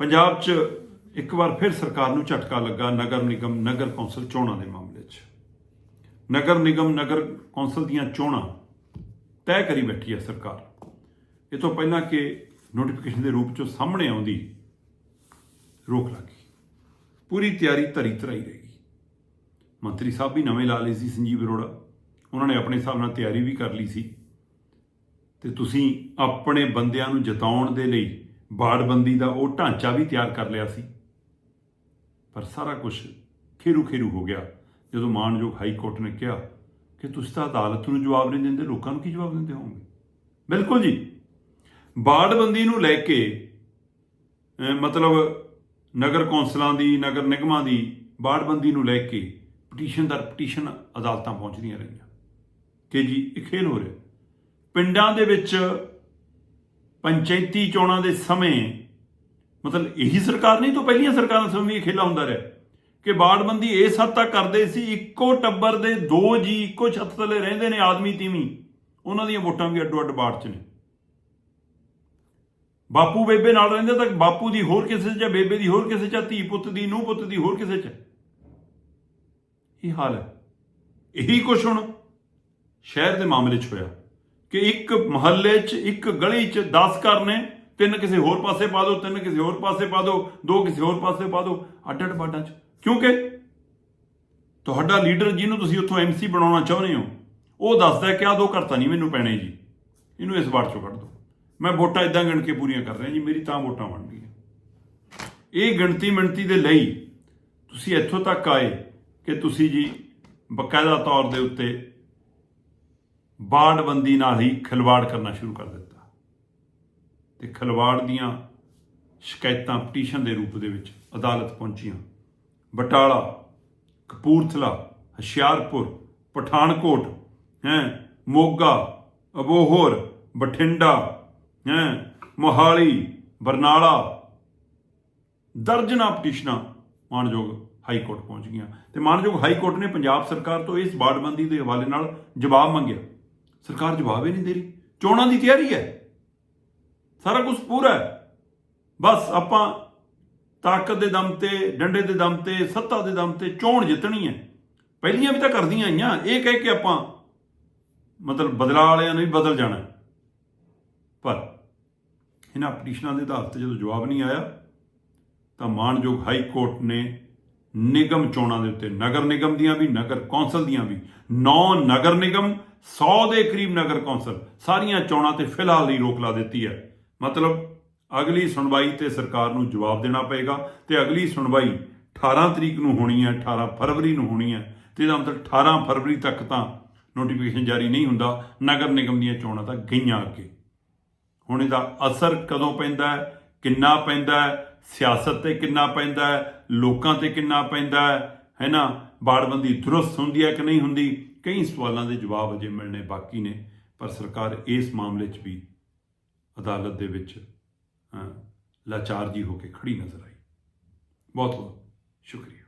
ਪੰਜਾਬ 'ਚ ਇੱਕ ਵਾਰ ਫਿਰ ਸਰਕਾਰ ਨੂੰ ਝਟਕਾ ਲੱਗਾ ਨਗਰ ਨਿਗਮ, ਨਗਰ ਕੌਂਸਲ ਚੋਣਾਂ ਦੇ ਮਾਮਲੇ 'ਚ। ਨਗਰ ਨਿਗਮ, ਨਗਰ ਕੌਂਸਲ ਦੀਆਂ ਚੋਣਾਂ ਤੈਅ ਕਰੀ ਬੈਠੀ ਹੈ ਸਰਕਾਰ। ਇਹ ਤੋਂ ਪਹਿਲਾਂ ਕਿ ਨੋਟੀਫਿਕੇਸ਼ਨ ਦੇ ਰੂਪ 'ਚ ਸਾਹਮਣੇ ਆਉਂਦੀ ਰੋਕ ਲੱਗੀ ਪੂਰੀ ਤਿਆਰੀ ਧਰੀ ਧਰਾਈ ਰਹੀ ਮੰਤਰੀ ਸਾਹਿਬ ਵੀ ਨਵੇਂ ਲਾ ਲਏ ਸੀ ਸੰਜੀਵ ਅਰੋੜਾ। ਉਹਨਾਂ ਨੇ ਆਪਣੇ ਹਿਸਾਬ ਨਾਲ ਤਿਆਰੀ ਵੀ ਕਰ ਲਈ ਸੀ। ਤੇ ਤੁਸੀਂ ਆਪਣੇ ਬੰਦਿਆਂ ਨੂੰ ਜਿਤਾਉਣ ਦੇ ਲਈ ਬਾੜਬੰਦੀ ਦਾ ਉਹ ਢਾਂਚਾ ਵੀ ਤਿਆਰ ਕਰ ਲਿਆ ਸੀ। ਪਰ ਸਾਰਾ ਕੁਝ ਖੇਰੂ ਖੇਰੂ ਹੋ ਗਿਆ। ਜਦੋਂ ਮਾਨਯੋਗ ਹਾਈ ਕੋਰਟ ਨੇ ਕਿਹਾ ਕਿ ਤੁਸੀਂ ਤਾਂ ਅਦਾਲਤ ਨੂੰ ਜਵਾਬ ਨਹੀਂ ਦਿੰਦੇ, ਲੋਕਾਂ ਨੂੰ ਕੀ ਜਵਾਬ ਦਿੰਦੇ ਹੋਵੋਗੇ? ਬਿਲਕੁਲ ਜੀ। ਬਾੜਬੰਦੀ ਨੂੰ ਲੈ ਕੇ ਮਤਲਬ ਨਗਰ ਕੌਂਸਲਾਂ ਦੀ, ਨਗਰ ਨਿਗਮਾਂ ਦੀ ਬਾੜਬੰਦੀ ਨੂੰ ਲੈ ਕੇ ਪਟੀਸ਼ਨ ਦਰ ਪਟੀਸ਼ਨ ਅਦਾਲਤਾਂ ਪਹੁੰਚਦੀਆਂ ਰਹੀਆਂ। ਕਿ ਜੀ, ਇਹ ਖੇਲ ਹੋ ਰਿਹਾ। ਪਿੰਡਾਂ ਦੇ ਵਿੱਚ ਪੰਚਾਇਤੀ ਚੋਣਾਂ ਦੇ ਸਮੇਂ ਮਤਲਬ ਇਹੀ ਸਰਕਾਰ ਨਹੀਂ ਤੋਂ ਪਹਿਲੀਆਂ ਸਰਕਾਰਾਂ ਸਮੇਂ ਵੀ ਇਹ ਖੇਲਾ ਹੁੰਦਾ ਰਿਹਾ ਕਿ ਬਾੜਬੰਦੀ ਇਸ ਹੱਦ ਤੱਕ ਕਰਦੇ ਸੀ ਇੱਕੋ ਟੱਬਰ ਦੇ ਦੋ ਜੀ ਇੱਕੋ ਛੱਤ ਥੱਲੇ ਰਹਿੰਦੇ ਨੇ ਆਦਮੀ ਤੀਵੀਂ। ਉਹਨਾਂ ਦੀਆਂ ਵੋਟਾਂ ਵੀ ਅੱਡੋ ਅੱਡ ਬਾੜ 'ਚ ਨੇ। ਬਾਪੂ ਬੇਬੇ ਨਾਲ ਰਹਿੰਦੇ ਤਾਂ ਬਾਪੂ ਦੀ ਹੋਰ ਕਿਸੇ 'ਚ ਹੈ, ਬੇਬੇ ਦੀ ਹੋਰ ਕਿਸੇ 'ਚ ਹੈ, ਧੀ ਪੁੱਤ ਦੀ ਨੂੰਹ ਪੁੱਤ ਦੀ ਹੋਰ ਕਿਸੇ 'ਚ ਇਹ ਹਾਲ ਹੈ। ਇਹੀ ਕੁਛ ਹੁਣ ਸ਼ਹਿਰ ਦੇ ਮਾਮਲੇ 'ਚ ਹੋਇਆ। ਕਿ ਇੱਕ ਮਹੱਲੇ 'ਚ, ਇੱਕ ਗਲੀ 'ਚ 10 ਘਰ ਨੇ, ਤਿੰਨ ਕਿਸੇ ਹੋਰ ਪਾਸੇ ਪਾ ਦਿਓ, ਤਿੰਨ ਕਿਸੇ ਹੋਰ ਪਾਸੇ ਪਾ ਦਿਓ, ਦੋ ਕਿਸੇ ਹੋਰ ਪਾਸੇ ਪਾ ਦਿਓ ਅੱਡ ਅੱਡ ਬਾਡਾਂ 'ਚ। ਕਿਉਂਕਿ ਤੁਹਾਡਾ ਲੀਡਰ ਜਿਹਨੂੰ ਤੁਸੀਂ ਉੱਥੋਂ ਐਮਸੀ ਬਣਾਉਣਾ ਚਾਹੁੰਦੇ ਹੋ, ਉਹ ਦੱਸਦਾ ਕਿ ਆ ਦੋ ਘਰ ਤਾਂ ਨਹੀਂ ਮੈਨੂੰ ਪੈਣੇ ਜੀ। ਇਹਨੂੰ ਇਸ ਵਾਰ ਚੋਂ ਕੱਢ ਦਿਓ। ਮੈਂ ਵੋਟਾਂ ਇਦਾਂ ਗਿਣ ਕੇ ਪੂਰੀਆਂ ਕਰ ਰਿਹਾ ਜੀ, ਮੇਰੀ ਤਾਂ ਵੋਟਾਂ ਬਣ ਗਈਆਂ। ਇਹ ਗਿਣਤੀ ਮਿਣਤੀ ਦੇ ਲਈ ਤੁਸੀਂ ਇੱਥੋਂ ਤੱਕ ਆਏ ਕਿ ਤੁਸੀਂ ਜੀ ਬਕਾਇਦਾ ਤੌਰ ਦੇ ਉੱਤੇ ਬਾੜਬੰਦੀ ਨਾਲ ਹੀ ਖਿਲਵਾੜ ਕਰਨਾ ਸ਼ੁਰੂ ਕਰ ਦਿੱਤਾ। ਤੇ ਖਿਲਵਾੜ ਦੀਆਂ ਸ਼ਿਕਾਇਤਾਂ ਪਟੀਸ਼ਨ ਦੇ ਰੂਪ ਦੇ ਵਿੱਚ ਅਦਾਲਤ ਪਹੁੰਚੀਆਂ। ਬਟਾਲਾ, ਕਪੂਰਥਲਾ, ਹੁਸ਼ਿਆਰਪੁਰ, ਪਠਾਨਕੋਟ, ਹੈ, ਮੋਗਾ, ਅਬੋਹਰ, ਬਠਿੰਡਾ, ਹੈ, ਮੋਹਾਲੀ, ਬਰਨਾਲਾ ਦਰਜਨਾ ਪਟੀਸ਼ਨਾਂ ਮਾਨਯੋਗ ਹਾਈ ਕੋਰਟ ਪਹੁੰਚ ਗਈਆਂ। ਤੇ ਮਾਨਯੋਗ ਹਾਈ ਕੋਰਟ ਨੇ ਪੰਜਾਬ ਸਰਕਾਰ ਤੋਂ ਇਸ ਬਾੜਬੰਦੀ ਦੇ ਹਵਾਲੇ ਨਾਲ ਜਵਾਬ ਮੰਗਿਆ। ਸਰਕਾਰ ਜਵਾਬ ਹੀ ਨਹੀਂ ਦੇ ਰਹੀ। ਚੋਣਾਂ ਦੀ ਤਿਆਰੀ ਹੈ। ਸਾਰਾ ਕੁਝ ਪੂਰਾ ਹੈ। ਬਸ ਆਪਾਂ ਤਾਕਤ ਦੇ ਦਮ ਤੇ, ਡੰਡੇ ਦੇ ਦਮ ਤੇ, ਸੱਤਾ ਦੇ ਦਮ ਤੇ ਚੋਣ ਜਿੱਤਣੀ ਹੈ। ਪਹਿਲੀਆਂ ਵੀ ਤਾਂ ਕਰਦੀਆਂ ਆਈਆਂ। ਇਹ ਕਹਿ ਕੇ ਆਪਾਂ ਮਤਲਬ ਬਦਲਾ ਵਾਲਿਆਂ ਨੇ ਵੀ ਬਦਲ ਜਾਣਾ। ਪਰ ਇਹਨਾਂ ਪਟੀਸ਼ਨਾਂ ਦੇ ਆਧਾਰ ਤੇ ਜਦੋਂ ਜਵਾਬ ਨਹੀਂ ਆਇਆ, ਤਾਂ ਮਾਨਯੋਗ ਹਾਈ ਕੋਰਟ ਨੇ ਨਿਗਮ ਚੋਣਾਂ ਦੇ ਉੱਤੇ, ਨਗਰ ਨਿਗਮ ਦੀਆਂ ਵੀ, ਨਗਰ ਕੌਂਸਲ ਦੀਆਂ ਵੀ 9 ਨਗਰ ਨਿਗਮ 100 ਦੇ ਕਰੀਬ ਨਗਰ ਕੌਂਸਲ, ਸਾਰੀਆਂ ਚੋਣਾਂ ਤੇ ਫਿਲਹਾਲ ਹੀ ਰੋਕ ਲਾ ਦਿੱਤੀ ਹੈ। ਮਤਲਬ ਅਗਲੀ ਸੁਣਵਾਈ ਤੇ ਸਰਕਾਰ ਨੂੰ ਜਵਾਬ ਦੇਣਾ ਪਏਗਾ ਤੇ ਅਗਲੀ ਸੁਣਵਾਈ 18 ਤਰੀਕ ਨੂੰ ਹੋਣੀ ਹੈ 18 ਫਰਵਰੀ ਨੂੰ ਹੋਣੀ ਹੈ ਤੇ ਇਹਦਾ ਮਤਲਬ 18 ਫਰਵਰੀ ਤੱਕ ਤਾਂ ਨੋਟੀਫਿਕੇਸ਼ਨ ਜਾਰੀ ਨਹੀਂ ਹੁੰਦਾ, ਨਗਰ ਨਿਗਮ ਦੀਆਂ ਚੋਣਾਂ ਤਾਂ ਗਈਆਂ ਅੱਗੇ। ਹੁਣ ਇਹਦਾ ਅਸਰ ਕਦੋਂ ਪੈਂਦਾ ਹੈ? ਕਿੰਨਾ ਪੈਂਦਾ ਸਿਆਸਤ ਤੇ ਕਿੰਨਾ ਪੈਂਦਾ ਲੋਕਾਂ ਤੇ ਕਿੰਨਾ ਪੈਂਦਾ ਹੈ? ਹੈ ਨਾ? ਬਾੜਬੰਦੀ ਦਰੁਸਤ ਹੁੰਦੀ ਹੈ ਕਿ ਨਹੀਂ ਹੁੰਦੀ? ਕਈ ਸਵਾਲਾਂ ਦੇ ਜਵਾਬ ਅਜੇ ਮਿਲਣੇ ਬਾਕੀ ਨੇ ਪਰ ਸਰਕਾਰ ਇਸ ਮਾਮਲੇ 'ਚ ਵੀ ਅਦਾਲਤ ਦੇ ਵਿੱਚ ਅਹ, ਲਾਚਾਰ ਜੀ ਹੋ ਕੇ ਖੜੀ ਨਜ਼ਰ ਆਈ। ਬਹੁਤ ਬਹੁਤ ਸ਼ੁਕਰੀਆ।